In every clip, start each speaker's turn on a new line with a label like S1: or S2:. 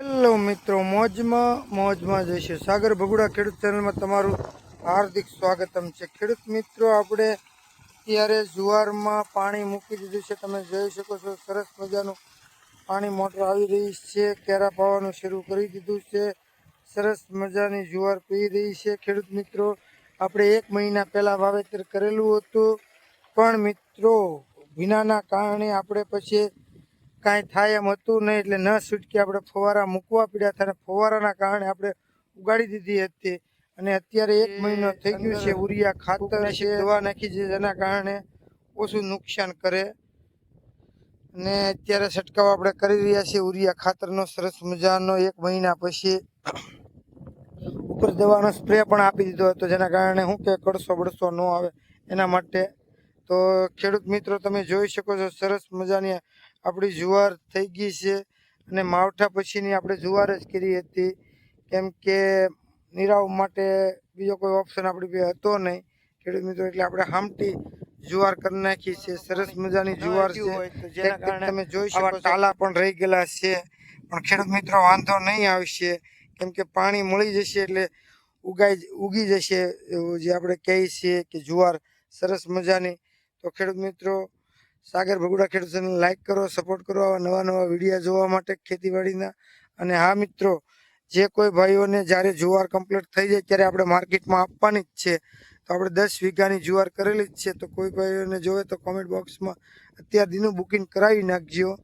S1: Hello મિત્રો, મોજમાં મોજમાં જઈશું સાગર ભગુડા ખેડૂત ચેનલમાં તમારું હાર્દિક સ્વાગતમ છે. ખેડૂત મિત્રો, આપણે અત્યારે જુવારમાં પાણી મૂકી દીધું છે. તમે જોઈ શકો છો, સરસ મજાનું પાણી મોટર આવી રહી છે. કેરા પાવાનું શરૂ કરી દીધું છે. સરસ મજાની જુવાર પી રહી છે. ખેડૂત મિત્રો, આપણે એક મહિના પહેલાં વાવેતર કરેલું હતું. પણ મિત્રો ભીનાના કારણે આપણે પછી કાંઈ થાય એમ હતું નહીં એટલે ન છૂટકી આપણે ફવારા મૂકવા પડ્યા હતા અને ફવારાના કારણે આપણે ઉગાડી દીધી હતી. અને અત્યારે એક મહિનો થઈ ગયો છે ઉરિયા ખાતર છે દવા નાખી છે જેના કારણે ઓછું નુકસાન કરે. અને અત્યારે છંટકાવ આપણે કરી રહ્યા છીએ ઉરિયા ખાતરનો સરસ મજાનો એક મહિના પછી. ઉપર દવાનો સ્પ્રે પણ આપી દીધો હતો જેના કારણે શું કે કડસો બળસો ન આવે એના માટે. તો ખેડૂત મિત્રો તમે જોઈ શકો છો સરસ મજાની આપણી જુવાર થઈ ગઈ છે અને માવઠા પછીની આપણે જુવાર જ કરી હતી. કેમ કે નિરાવ માટે બીજો કોઈ ઓપ્શન આપણી પાસે હતો નહીં. ખેડૂત મિત્રો એટલે આપણે હામટી જુવાર કરી નાખી છે. સરસ મજાની જુવાર છે. જેના કારણે તમે જોઈ શકો ટાલા પણ રહી ગયેલા છે. પણ ખેડૂત મિત્રો વાંધો નહીં આવશે. કેમ કે પાણી મળી જશે એટલે ઉગાઈ ઉગી જશે એવું જે આપણે કહીએ છીએ કે જુવાર સરસ મજાની. તો ખેડૂત મિત્રો સાગર ભગુડા ખેડૂત ચેનલ લાઈક કરો સપોર્ટ કરો આવા નવા નવા વિડીયા જોવા માટે ખેતીવાડીના. અને હા મિત્રો, જે કોઈ ભાઈઓને જ્યારે જુવાર કમ્પ્લીટ થઈ જાય ત્યારે આપણે માર્કેટમાં આપવાની જ છે. તો આપણે દસ વીઘાની જુવાર કરેલી જ છે. તો કોઈ ભાઈઓને જોવે તો કોમેન્ટ બોક્સમાં અત્યારથીનું બુકિંગ કરાવી નાખજો.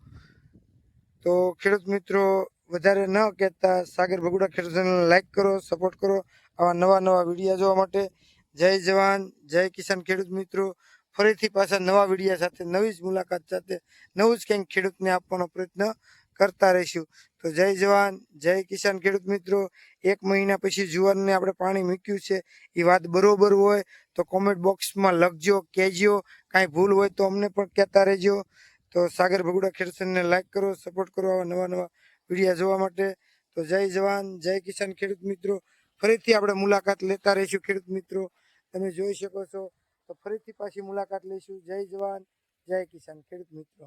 S1: તો ખેડૂત મિત્રો, વધારે ન કહેતા સાગર ભગુડા ખેડૂત ચેનલ લાઈક કરો સપોર્ટ કરો આવા નવા નવા વિડીયા જોવા માટે. જય જવાન, જય કિસાન ખેડૂત મિત્રો. ફરીથી પાછા નવા વિડીયા સાથે, નવી જ મુલાકાત સાથે, નવું જ કંઈક ખેડૂતને આપવાનો પ્રયત્ન કરતા રહીશું. તો જય જવાન, જય કિસાન ખેડૂત મિત્રો. એક મહિના પછી જુવારને આપણે પાણી મૂક્યું છે. એ વાત બરોબર હોય તો કોમેન્ટ બોક્સમાં લખજો, કહેજો. કાંઈ ભૂલ હોય તો અમને પણ કહેતા રહેજો. તો સાગર ભગુડા ખેડૂતને લાઈક કરો સપોર્ટ કરો આવા નવા નવા વિડીયા જોવા માટે. તો જય જવાન, જય કિસાન ખેડૂત મિત્રો. ફરીથી આપણે મુલાકાત લેતા રહીશું ખેડૂત મિત્રો. તમે જોઈ શકો છો તો ફરીથી પાછી મુલાકાત લઈશું. જય જવાન જય કિસાન ખેડૂત મિત્રો.